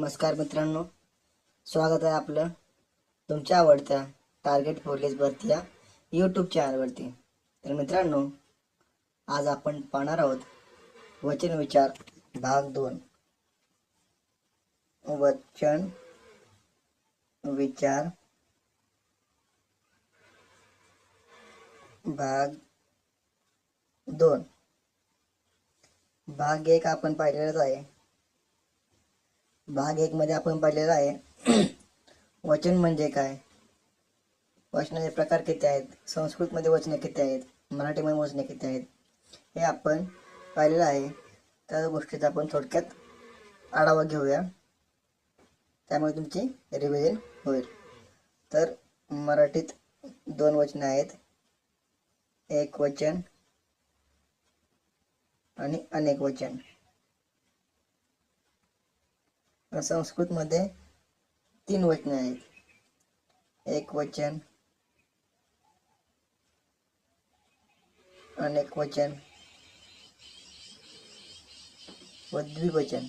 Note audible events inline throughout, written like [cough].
नमस्कार मित्रांनो. स्वागत आहे आपलं तुमच्या आवडत्या टार्गेट पोलीस भरती या यूट्यूब चॅनलवरती तर मित्रांनो आज आपण पाहणार आहोत वचन विचार भाग दोन. वचन विचार भाग दोन. भाग एक आपण पाहिलेलाच आहे. भाग एक मध्ये आपण पाहिलेला आहे. [clears throat] वचन म्हणजे काय? वचनाचे प्रकार किती आहेत? संस्कृतमध्ये वचने किती आहेत? मराठीमध्ये वचने किती आहेत? हे आपण पाहिलेलं आहे. त्या गोष्टीचा आपण थोडक्यात आढावा घेऊया. त्यामुळे तुमची रिव्हिजन होईल. तर मराठीत दोन वचने आहेत. एक वचन आणि अनेक वचन. संस्कृतमध्ये तीन वचने आहेत. एक वचन अनेक वचन व द्विवचन.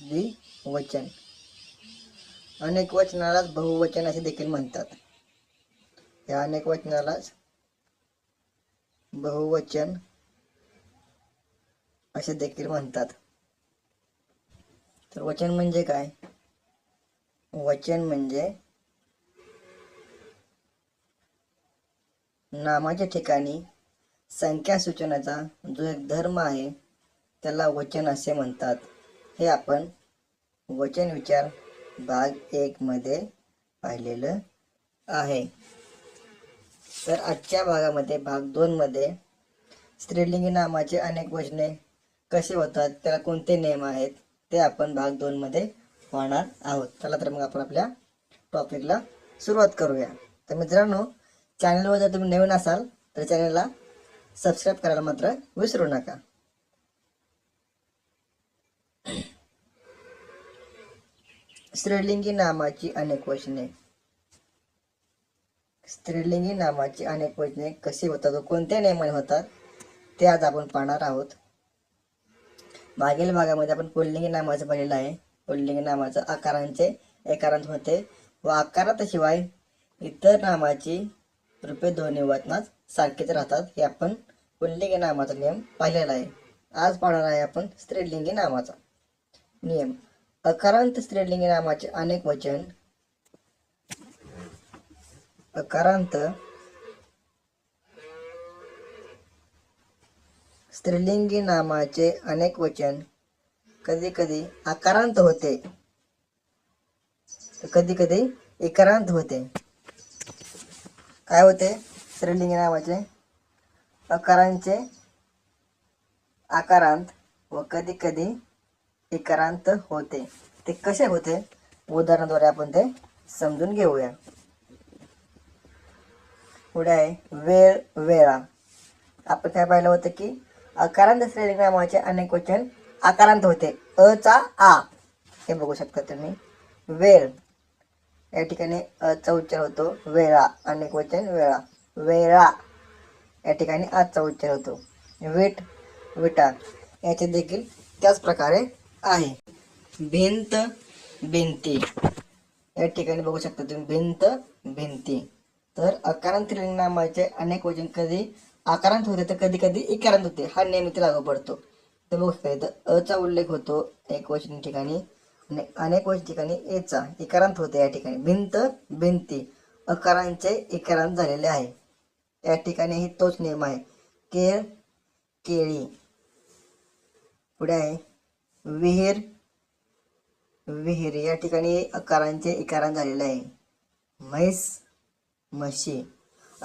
द्विवचन. अनेक वचनालाच बहुवचन असे देखील म्हणतात. या अनेक वचनालाच बहुवचन असे देखील म्हणतात. तर वचन म्हणजे काय? वचन म्हणजे नामाच्या ठिकाणी संख्या सूचनाचा जो एक धर्म आहे त्याला वचन असे म्हणतात. हे आपण वचन विचार भाग एक मध्ये पाहिलेलं आहे. तर आजच्या भागामध्ये भाग दोन मध्ये स्त्रीलिंगी नामाचे अनेक वचने कसे होतात त्याला कोणते नियम आहेत? ते आपण भाग दोन मध्ये पाहणार आहोत. चला तर मग आपण आपल्या टॉपिकला सुरुवात करूया. तर मित्रांनो चॅनलवर जर तुम्ही नवीन असाल तर चॅनलला सबस्क्राईब करायला मात्र विसरू नका. स्त्रीलिंगी नामाची अनेक वचने. स्त्रीलिंगी नामाची अनेक वचने कशी होतात व कोणत्या नियमाने होतात ते आज आपण पाहणार आहोत. मागील भागामध्ये आपण पुल्लिंगी नामाचं पाहिलेलं आहे. पुल्लिंगी नामाचं आकारांचे एकारांत होते. व आकाराशिवाय इतर नामाची रूपे दोन्ही वचनात सारखेच राहतात. हे आपण पुल्लिंगी नामाचा नियम पाहिलेला आहे. आज पाहणार आहे आपण स्त्रीलिंगी नामाचा नियम. अकारांत स्त्रीलिंगी नामाचे अनेक वचन. अकारांत स्त्रीलिंगी नामाचे अनेक वचन कधी कधी आकारांत होते. कधी कधी इकारांत होते. काय होते? स्त्रीलिंगी नामाचे अकारांचे आकारांत व कधी कधी इकारांत होते. ते कसे होते? उदाहरणाद्वारे आपण ते समजून घेऊया. पुढे आहे वेळ वेळा. आपण काय पाहिलं होतं की अकारांत असलेले नामाचे अनेक वचन आकारांत होते. अ चा आ. हे बघू शकता तुम्ही. वेळ. या ठिकाणी अ चा उच्चार होतो. वेळा. अनेक वचन वेळा. वेळा. या ठिकाणी आजचा उच्चार होतो. वेट विटा. याचे देखील त्याच प्रकारे आहे. भिंत भिंती. या ठिकाणी बघू शकता तुम्ही. भिंत भिंती. तर अकारांत लिंगनामाचे अनेक वचन कधी आकारांत होते तर कधी कधी इकारांत होते. हा नेहमी लागू पडतो. तर बघू शकता इथं अ चा उल्लेख होतो एक वचन ठिकाणी आणि अनेक वचन ठिकाणी एचा इकारांत होते या ठिकाणी. भिंत भिंती. अकारांचे इकारांत झालेले आहे. या ठिकाणीही तोच नियम आहे. केळ केळी. पुढे आहे. विहीर विहीर. या ठिकाणी अकारांचे इकारांत झालेले आहे. म्हैस म्हशी.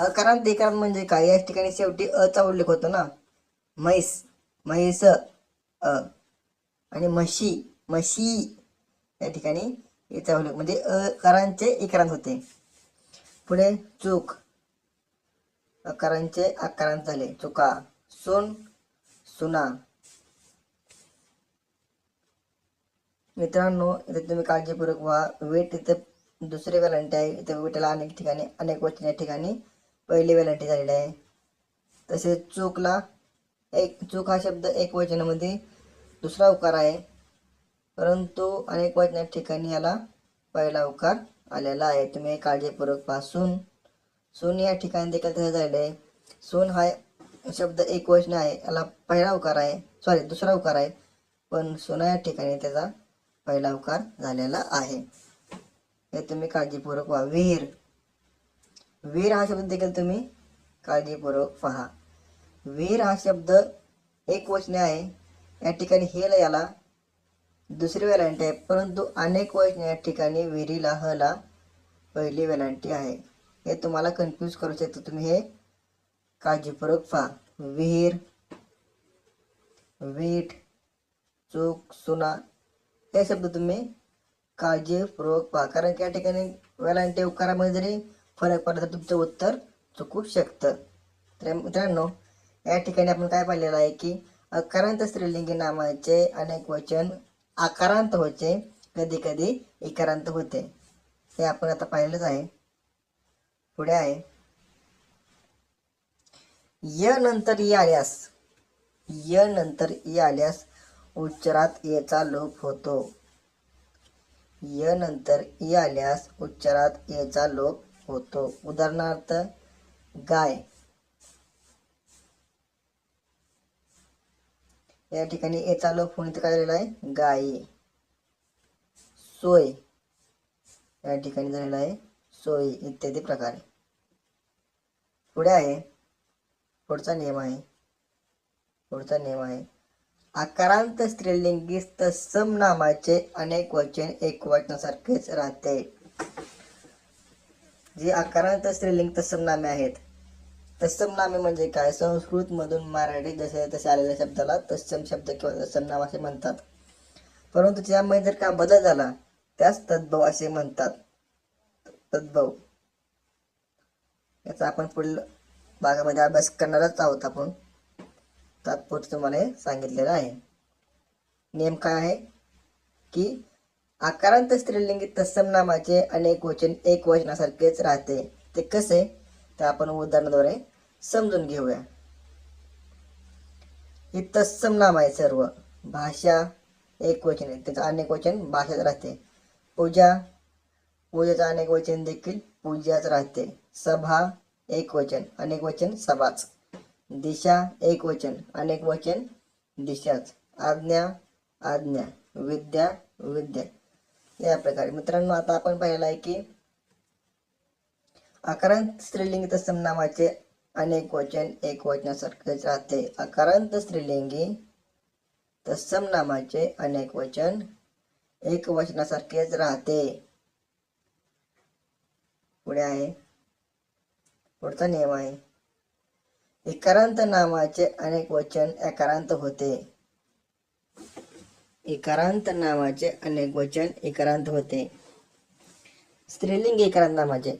अकारांत एकारांत म्हणजे काय? या ठिकाणी शेवटी अ उल्लेख होतो ना. म्हैस म्हैस अ आणि म्हशी म्हशी या ठिकाणी याचा उल्लेख म्हणजे अकारांचे इकारांत होते. पुढे चूक. अकारांचे आकारांत झाले. चुका. सुन सुना. मित्रांनो इथे तुम्ही काळजीपूर्वक व्हा. वेट इथे दुसरे वेलांटी आहे इथे विटाला अनेक ठिकाणी अनेक वचन या ठिकाणी पहिली वेलांटी झालेली आहे. तसेच चूकला एक चूक हा शब्द एक वचनामध्ये दुसरा उकार आहे. परंतु अनेक वचना ठिकाणी याला पहिला उकार आलेला आहे. तुम्ही काळजीपूर्वकपासून सून या ठिकाणी देखील तसं झालेलं आहे. सून हा शब्द एक वचन आहे. याला पहिला उकार आहे. सॉरी दुसरा उकार आहे. पण सोना या ठिकाणी त्याचा पहिला उकार झालेला आहे. हे तुम्ही काळजीपूर्वक वा विहीर वीर हा शब्द देखील तुम्ही काळजीपूर्वक पहा. वीर हा शब्द एक वचने आहे. या ठिकाणी हेल याला दुसरी वेलांटी आहे. परंतु अनेक वचने या ठिकाणी विहिरीला हला पहिली वेलांटी आहे. हे तुम्हाला कन्फ्यूज करू शकतो. तुम्ही हे काळजीपूर्वक पहा. विहीर वीट चूक सुना हे शब्द तुम्ही काळजीपूर्वक पहा. कारण की या ठिकाणी वेलांटी उकारामध्ये जरी फरक पडला तर तुमचं उत्तर चुकू शकतं. तर मित्रांनो या ठिकाणी आपण काय पाहिलेलं आहे की अकारांत स्त्रीलिंगी नामाचे अनेक वचन आकारांत होते कधी कधी इकारांत होते. हे आपण आता पाहिलंच आहे. पुढे आहे. य नंतर इ आल्यास य नंतर इ आल्यास उच्चारात येचा लोप होतो. य नंतर इ आल्यास उच्चारात येचा लोप होतो. उदाहरणार्थ गाय. या ठिकाणी येचा लोप होऊन इथं काय झालेला आहे? गायी. सोय. या ठिकाणी झालेला आहे. सोयी इत्यादी प्रकारे. पुढे आहे. पुढचा नियम आहे. पुढचा नियम आहे. आकारांत स्त्रीलिंगी तत्सम नामाचे अनेक वचन एक वचनासारखेच राहते. जे आकारांत स्त्रीलिंग तत्सम नामे आहेत. तत्सम नामे म्हणजे काय? संस्कृत मधून मराठी जसे तसे आलेल्या शब्दाला तत्सम शब्द किंवा तत्सम नाम असे म्हणतात. परंतु त्यामध्ये जर का बदल झाला त्यास तद्भव असे म्हणतात. तद्भव. याचा आपण पुढील भागामध्ये अभ्यास करणारच आहोत आपण. तात्पुरतं तुम्हाला हे सांगितलेलं आहे. नियम काय आहे? की आकारांत स्त्रीलिंगी तत्सम नामाचे अनेक वचन एक वचनासारखेच राहते. ते कसे? ते आपण उदाहरणाद्वारे समजून घेऊया. हे तत्सम नाम आहे सर्व. भाषा एक वचन आहे. त्याचं अनेक वचन भाषाच राहते. पूजा. पूजेचं अनेक वचन देखील पूजाच राहते. सभा एक वचन अनेक वचन सभाच. दिशा एक वचन अनेक वचन दिशाच. आज्ञा आज्ञा. विद्या विद्या. या प्रकारे. मित्रांनो आता आपण पाहिलं आहे की आकारांत स्त्रीलिंगी तत्सम नामाचे अनेक वचन एक वचनासारखेच राहते. आकारांत स्त्रीलिंगी तत्सम नामाचे अनेक वचन एक वचनासारखेच राहते. पुढे आहे. पुढचा नियम आहे. इकारांत नामाचे अनेक वचन एकारांत होते. इकारांत नावाचे अनेक वचन इकारांत होते. स्त्रीलिंगी इकारांत नामाचे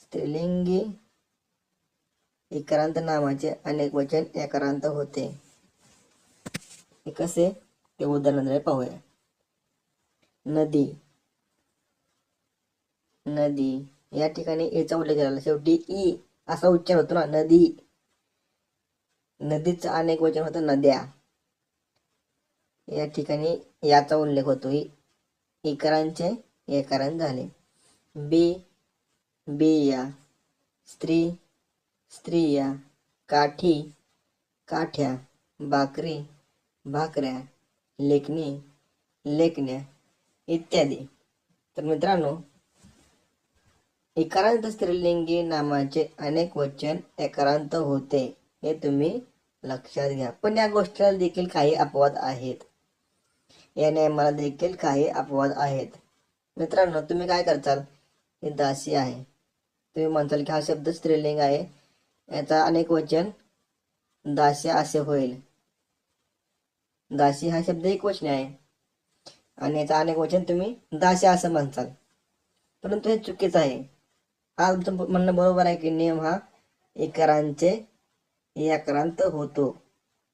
स्त्रीलिंगी इकारांत नामाचे अनेक वचन एकारांत होते. हे कसे? ते उदाहरणाद्वारे पाहूया. नदी. नदी. या ठिकाणी एचा उल्लेख झाला शेवटी ई असा उच्चार होतो ना नदी. नदीचं अनेक वचन होतं नद्या. या ठिकाणी याचा उल्लेख होतो इकारांचे एकारण झाले. बी बिया स्त्री स्त्रिया काठी काठ्या. बाकरी भाकऱ्या. लेखणी लेखण्या. इत्यादी. तर मित्रांनो इकारांत स्त्रीलिंगी नामाचे अनेक वचन एकारांत होते. हे तुम्ही लक्षात घ्या. पण या गोष्टीला देखील काही अपवाद आहेत. या नियमाला देखील काही अपवाद आहेत. मित्रांनो तुम्ही काय करताल? हे दासी आहे. तुम्ही म्हणताल की हा शब्द स्त्रीलिंग आहे. याचा अनेक वचन दासी असे होईल. दासी हा शब्द एक वचन आहे. आणि याचा अनेक वचन तुम्ही दासी असं म्हणताल. परंतु हे चुकीचं आहे. हा तुमचं म्हणणं बरोबर आहे की नियम हा एकारांचे एकारांत होतो.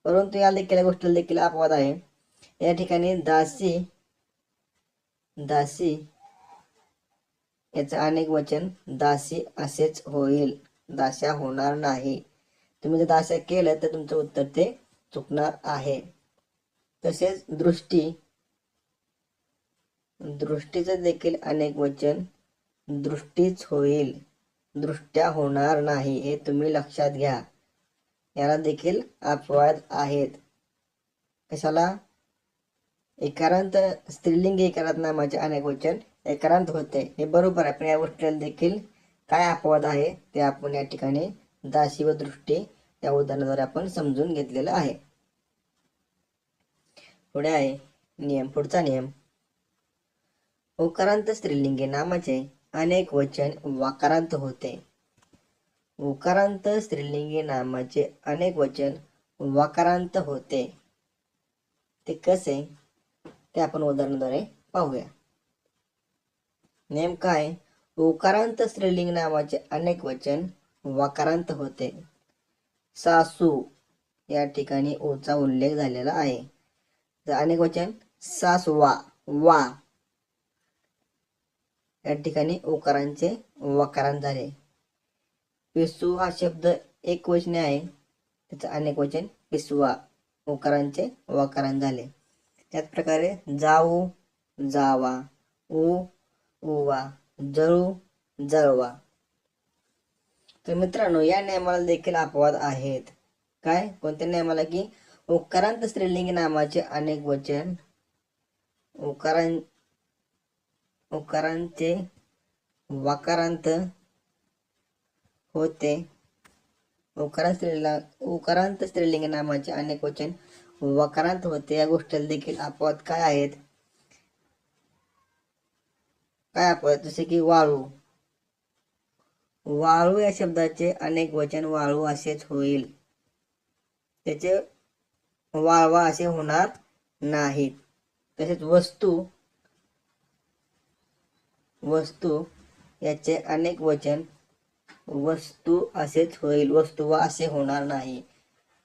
परंतु या देखील या गोष्टीला देखील अपवाद आहे. या ठिकाणी दासी दासी. याचं अनेक वचन दासी असेच होईल. दास्या होणार नाही. तुम्ही जर दास्या केलं तर तुमचं उत्तर ते चुकणार आहे. तसेच दृष्टी. दृष्टीचं देखील अनेक वचन दृष्टीच होईल. दृष्ट्या होणार नाही हे तुम्ही लक्षात घ्या. याला देखील अपवाद आहेत. कशाला? एकारांत स्त्रीलिंग एकारांत नामाचे अनेक वचन एकारांत होते. हे बरोबर आहे पण या गोष्टीला देखील काय अपवाद आहे ते आपण या ठिकाणी दाशी व दृष्टी या उदाहरणाद्वारे आपण समजून घेतलेलं आहे. पुढे आहे नियम पुढचा नियम. उकारांत स्त्रीलिंगी नामाचे अनेक वचन वाकारांत होते. उकारांत स्त्रीलिंगी नामाचे अनेक वचन वाकारांत होते. ते कसे? ते आपण उदाहरणाद्वारे पाहूया. नेमकं आहे उकारांत स्त्रीलिंग नावाचे अनेक वचन वाकारांत होते. सासू या ठिकाणी ओचा उल्लेख झालेला आहे. तर अनेक वचन सासवा वा या ठिकाणी ओकारांचे वकारांत झाले. पिसू हा शब्द एक वचने आहे. त्याचं अनेक वचन पिसवा ओकारांचे वकारांत झाले. त्याच प्रकारे जाऊ जावा उ उवा जळू जळवा. तर मित्रांनो या नियमाला देखील अपवाद आहेत. काय? कोणत्या नियमाला की? उकारांत स्त्रीलिंग नामाचे अनेक वचन. उकारां उकारांचे वाकारांत होते. उकारांत स्त्रीला उकारांत स्त्रीलिंग नामाचे अनेक वचन. वक्रांत होते या गोष्टीला देखील अपवाद काय आहेत? काय अपवाद? जसे की वाळू. वाळू या शब्दाचे अनेक वचन वाळू असेच होईल. त्याचे वाळवा असे होणार नाहीत. तसेच वस्तू वस्तू याचे अनेक वचन वस्तू असेच होईल. वस्तू वा असे होणार नाही.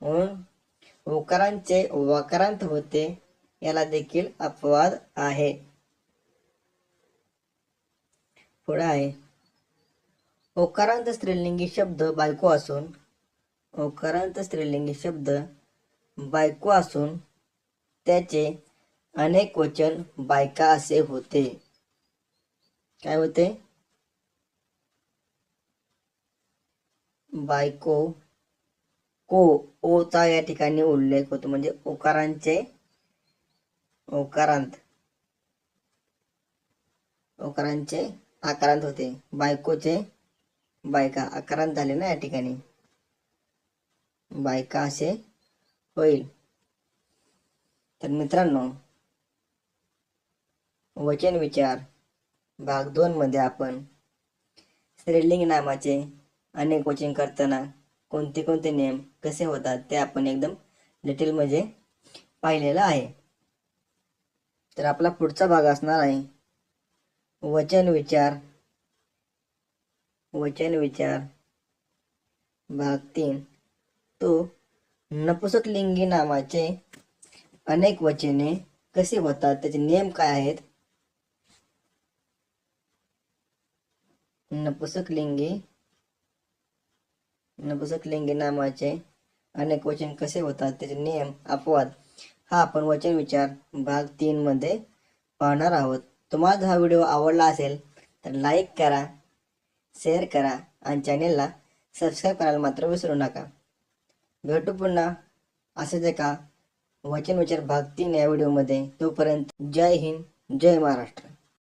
म्हणून उकारांचे वकारांत होते याला देखील अपवाद आहे. पुढे आहे. ओकारांत स्त्रीलिंगी शब्द बायको असून ओकारांत स्त्रीलिंगी शब्द बायको असून त्याचे अनेक वचन बायका असे होते. काय होते? बायको को ओचा या ठिकाणी उल्लेख होतो. म्हणजे ओकारांचे ओकारांत ओकारांचे आकारांत होते. बायकोचे बायका आकारांत झाले ना या ठिकाणी. बायका असे होईल. तर मित्रांनो वचन विचार भाग दोन मध्ये आपण स्त्रीलिंग नामाचे अनेक वचन करताना कोणते कोणते नियम कसे होतात ते आपण एकदम डिटेलमध्ये पाहिलेलं आहे. तर आपला पुढचा भाग असणार आहे. वचन विचार. वचन विचार. भाग तीन. तो नपुसकलिंगी नामाचे अनेक वचने कसे होतात? त्याचे नियम काय आहेत? नपुसकलिंगी नपुसकलिंगी नामाचे अनेक वचन कसे होतात? त्याचे नियम अपवाद. हा आपण वचन विचार भाग तीन मध्ये पाहणार आहोत. तुम्हाला हा व्हिडिओ आवडला असेल तर लाईक करा शेअर करा आणि चॅनेलला सबस्क्राईब करायला मात्र विसरू नका. भेटू पुन्हा. असेच एका वचन विचार भाग तीन या व्हिडिओमध्ये. तोपर्यंत जय हिंद जय महाराष्ट्र.